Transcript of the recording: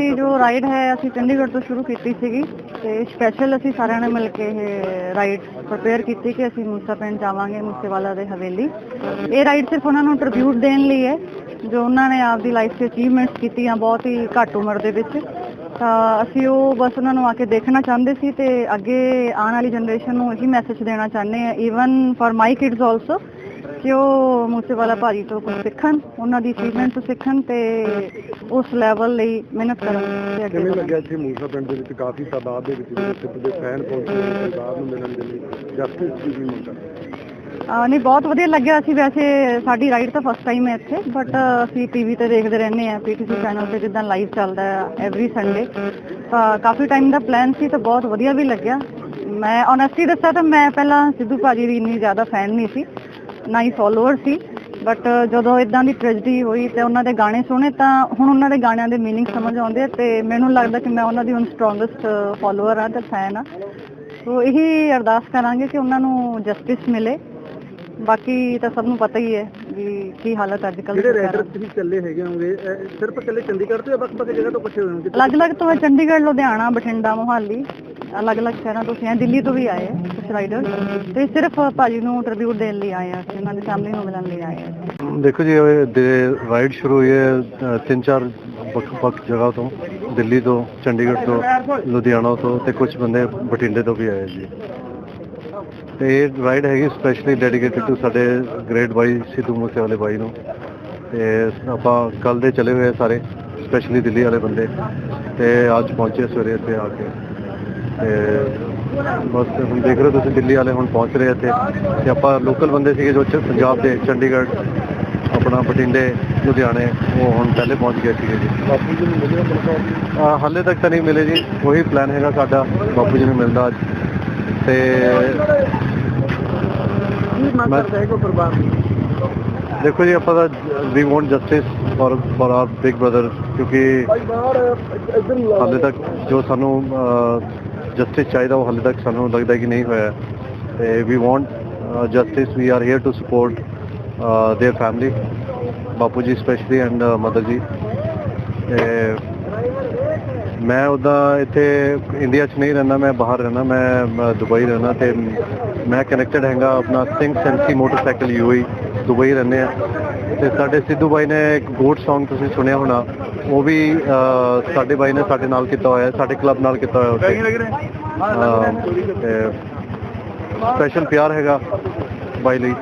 ਅਸੀਂ ਜੋ ਰਾਈਡ ਹੈ, ਅਸੀਂ ਚੰਡੀਗੜ੍ਹ ਤੋਂ ਸ਼ੁਰੂ ਕੀਤੀ ਸੀਗੀ ਤੇ ਸਪੈਸ਼ਲ ਅਸੀਂ ਸਾਰਿਆਂ ਨੇ ਮਿਲ ਕੇ ਇਹ ਰਾਈਡ ਪ੍ਰਪੇਅਰ ਕੀਤੀ ਕਿ ਅਸੀਂ ਮੂਸਾ ਪਿੰਡ ਜਾਵਾਂਗੇ, ਮੂਸੇਵਾਲਾ ਦੇ ਹਵੇਲੀ। ਇਹ ਰਾਈਡ ਸਿਰਫ ਉਹਨਾਂ ਨੂੰ ਟ੍ਰਿਬਿਊਟ ਦੇਣ ਲਈ ਹੈ, ਜੋ ਉਹਨਾਂ ਨੇ ਆਪਦੀ ਲਾਈਫ 'ਚ ਅਚੀਵਮੈਂਟਸ ਕੀਤੀਆਂ ਬਹੁਤ ਹੀ ਘੱਟ ਉਮਰ ਦੇ ਵਿੱਚ। ਤਾਂ ਅਸੀਂ ਉਹ ਬਸ ਉਹਨਾਂ ਨੂੰ ਆ ਕੇ ਦੇਖਣਾ ਚਾਹੁੰਦੇ ਸੀ ਤੇ ਅੱਗੇ ਆਉਣ ਵਾਲੀ ਜਨਰੇਸ਼ਨ ਨੂੰ ਇਹੀ ਮੈਸੇਜ ਦੇਣਾ ਚਾਹੁੰਦੇ ਆ even for my kids also ਕਿ ਉਹ ਮੂਸੇਵਾਲਾ ਭਾਜੀ ਤੋਂ ਕੁਝ ਸਿੱਖਣ ਉਹਨਾਂ ਦੀ ਅਚੀਵਮੈਂਟ ਤੋਂ ਸਿੱਖਣ ਤੇ ਉਸ ਲੈਵਲ ਲਈ ਮਿਹਨਤ ਕਰਨ ਤੇ ਅੱਗੇ ਕਿਵੇਂ। ਲੱਗਿਆ ਇੱਥੇ ਮੂਸਾ ਪਿੰਡ ਦੇ ਵਿੱਚ? ਕਾਫੀ ਤਾਦਾਦ ਦੇ ਵਿੱਚ ਸਿੱਧ ਦੇ ਫੈਨ ਪਹੁੰਚੇ ਨੇ ਸਰਕਾਰ ਨੂੰ ਮਿਲਣ ਦੇ ਲਈ ਜਸਟਿਸ ਦੀ ਵੀ ਮੰਗ ਆ ਨਹੀਂ ਬਹੁਤ ਵਧੀਆ ਲੱਗਿਆ। ਅਸੀਂ ਵੈਸੇ ਸਾਡੀ ਰਾਈਡ ਤਾਂ ਫਸਟ ਟਾਈਮ ਹੈ ਇੱਥੇ ਬਟ ਅਸੀਂ ਟੀਵੀ ਤੇ ਦੇਖਦੇ ਰਹਿੰਦੇ ਆ ਪੀਟੀਸੀ ਚੈਨਲ ਤੇ ਜਿੱਦਾਂ ਲਾਈਵ ਚੱਲਦਾ ਹੈ ਐਵਰੀ ਸੰਡੇ ਤਾਂ ਕਾਫੀ ਟਾਈਮ ਦਾ ਪਲਾਨ ਸੀ ਤਾਂ ਬਹੁਤ ਵਧੀਆ ਵੀ ਲੱਗਿਆ। ਮੈਂ ਓਨੈਸਟਲੀ ਦੱਸਾਂ ਤਾਂ ਮੈਂ ਪਹਿਲਾਂ ਸਿੱਧੂ ਭਾਜੀ ਦੀ ਇੰਨੀ ਜ਼ਿਆਦਾ ਫੈਨ ਨਹੀਂ ਸੀ। ਨਾ ਹੀ ਫਾਲੋਅਰ ਸੀ ਬਟ ਜਦੋਂ ਇਦਾਂ ਦੀ ਟ੍ਰੈਜਡੀ ਹੋਈ ਤੇ ਉਹਨਾਂ ਦੇ ਗਾਣੇ ਸੁਣੇ ਤਾਂ ਹੁਣ ਉਹਨਾਂ ਦੇ ਗਾਣਿਆਂ ਦੇ मीनिंग ਸਮਝ ਆਉਂਦੇ ਆ ਤੇ ਮੈਨੂੰ ਲੱਗਦਾ ਕਿ ਮੈਂ ਉਹਨਾਂ ਦੀ ਹੁਣ ਸਟਰੋਂਗੈਸਟ ਫਾਲੋਅਰ ਆ ਤੇ ਫੈਨ ਆ ਸੋ ਇਹੀ ਅਰਦਾਸ ਕਰਾਂਗੇ ਕਿ ਉਹਨਾਂ ਨੂੰ ਜਸਟਿਸ ਮਿਲੇ ਬਾਕੀ ਤਾਂ ਸਭ ਨੂੰ ਪਤਾ ਹੀ ਹੈ ਵੀ ਕੀ ਹਾਲਤ ਅੱਜ ਕੱਲ੍ਹ ਜਿਹੜੇ ਸਰਕਾਰਾਂ ਰੈਡਰ ਤੁਸੀਂ ਚੱਲੇ ਹੈਗੇ ਹੋਗੇ ਸਿਰਫ ਇਕੱਲੇ ਚੰਡੀਗੜ੍ਹ ਤੋਂ ਜਾਂ ਵੱਖ-ਵੱਖ ਜਗ੍ਹਾ ਤੋਂ ਇਕੱਠੇ ਹੋਏ ਹੋ ਅਲੱਗ-ਅਲੱਗ ਤੋਂ ਹੈ ਚੰਡੀਗੜ੍ਹ ਲੁਧਿਆਣਾ ਬਠਿੰਡਾ ਮੋਹਾਲੀ ਅਲੱਗ-ਅਲੱਗ ਸ਼ਹਿਰਾਂ ਤੋਂ ਸੀ ਆਏ ਦਿੱਲੀ ਤੋਂ ਵੀ ਆਏ ਆ ਰਾਈਡਰ ਤੇ ਸਿਰਫ ਭਾਜੀ ਨੂੰ ਟ੍ਰਿਬਿਊਟ ਦੇਣ ਲਈ ਆਏ ਆ ਉਹਨਾਂ ਦੀ ਫੈਮਿਲੀ ਨੂੰ ਮਿਲਣ ਲਈ ਆਏ ਆ ਦੇਖੋ ਜੀ, ਇਹ ਦੇ ਰਾਈਡ ਸ਼ੁਰੂ ਹੋਈ ਹੈ ਤਿੰਨ ਚਾਰ ਵੱਖ-ਵੱਖ ਜਗ੍ਹਾ ਤੋਂ, ਦਿੱਲੀ ਤੋਂ, ਚੰਡੀਗੜ੍ਹ ਤੋਂ, ਲੁਧਿਆਣਾ ਤੋਂ ਤੇ ਕੁਝ ਬੰਦੇ ਬਠਿੰਡੇ ਤੋਂ ਵੀ ਆਏ ਜੀ। ਤੇ ਇਹ ਰਾਈਡ ਹੈਗੀ ਸਪੈਸ਼ਲੀ ਡੈਡੀਕੇਟਡ ਟੂ ਸਾਡੇ ਗ੍ਰੇਟ ਬਾਈ, ਸਿੱਧੂ ਮੂਸੇਵਾਲੇ ਬਾਈ ਨੂੰ। ਤੇ ਆਪਾਂ ਕੱਲ ਦੇ ਚਲੇ ਹੋਏ ਸਾਰੇ ਸਪੈਸ਼ਲੀ ਦਿੱਲੀ ਵਾਲੇ ਬੰਦੇ। ਤੇ ਅੱਜ ਪਹੁੰਚੇ ਸਵੇਰੇ ਇੱਥੇ ਆ ਕੇ। ਤੇ ਬਸ ਹੁਣ ਦੇਖ ਰਹੇ ਹੋ ਤੁਸੀਂ ਦਿੱਲੀ ਵਾਲੇ ਹੁਣ ਪਹੁੰਚ ਰਹੇ ਇੱਥੇ। ਤੇ ਆਪਾਂ ਲੋਕਲ ਬੰਦੇ ਸੀਗੇ ਜੋ ਪੰਜਾਬ ਦੇ ਚੰਡੀਗੜ੍ਹ ਆਪਣਾ ਬਠਿੰਡੇ ਲੁਧਿਆਣੇ ਉਹ ਹੁਣ ਪਹਿਲੇ ਪਹੁੰਚ ਗਏ ਸੀਗੇ ਜੀ। ਹਾਲੇ ਤੱਕ ਤਾਂ ਨਹੀਂ ਮਿਲੇ ਜੀ। ਉਹੀ ਪਲਾਨ ਹੈਗਾ ਸਾਡਾ। ਬਾਪੂ ਜੀ ਨੂੰ ਮਿਲਦਾ ਅੱਜ। ਤੇ ਦੇਖੋ ਜੀ ਆਪਾਂ ਦਾ ਵੀ want justice for for our big brother ਕਿਉਂਕਿ ਹਾਲੇ ਤੱਕ ਜੋ ਸਾਨੂੰ ਜਸਟਿਸ ਚਾਹੀਦਾ ਉਹ ਹਾਲੇ ਤੱਕ ਸਾਨੂੰ ਲੱਗਦਾ ਕਿ ਨਹੀਂ ਹੋਇਆ ਤੇ we want justice we are here to support their family ਬਾਪੂ ਜੀ ਸਪੈਸ਼ਲੀ ਐਂਡ ਮਦਰ ਜੀ ਤੇ ਮੈਂ ਉਹਦਾ ਇੱਥੇ ਇੰਡੀਆ 'ਚ ਨਹੀਂ ਰਹਿਣਾ ਮੈਂ ਬਾਹਰ ਰਹਿਣਾ ਮੈਂ ਦੁਬਈ ਰਹਿਣਾ ਤੇ ਮੈਂ ਕਨੈਕਟਡ ਹੈਗਾ ਆਪਣਾ Singh Sansi motorcycle UAE Dubai ਰਹਿੰਦੇ ਆ ਤੇ ਸਾਡੇ ਸਿੱਧੂ ਬਾਈ ਨੇ ਇੱਕ ਗੋਟ Song ਤੁਸੀਂ ਸੁਣਿਆ ਹੋਣਾ ਉਹ ਵੀ ਸਾਡੇ ਬਾਈ ਨੇ ਸਾਡੇ ਨਾਲ ਕੀਤਾ ਹੋਇਆ ਸਾਡੇ ਕਲੱਬ ਨਾਲ ਕੀਤਾ ਹੋਇਆ ਉੱਥੇ। ਸਪੈਸ਼ਲ ਪਿਆਰ ਹੈਗਾ ਬਾਈ ਲਈ।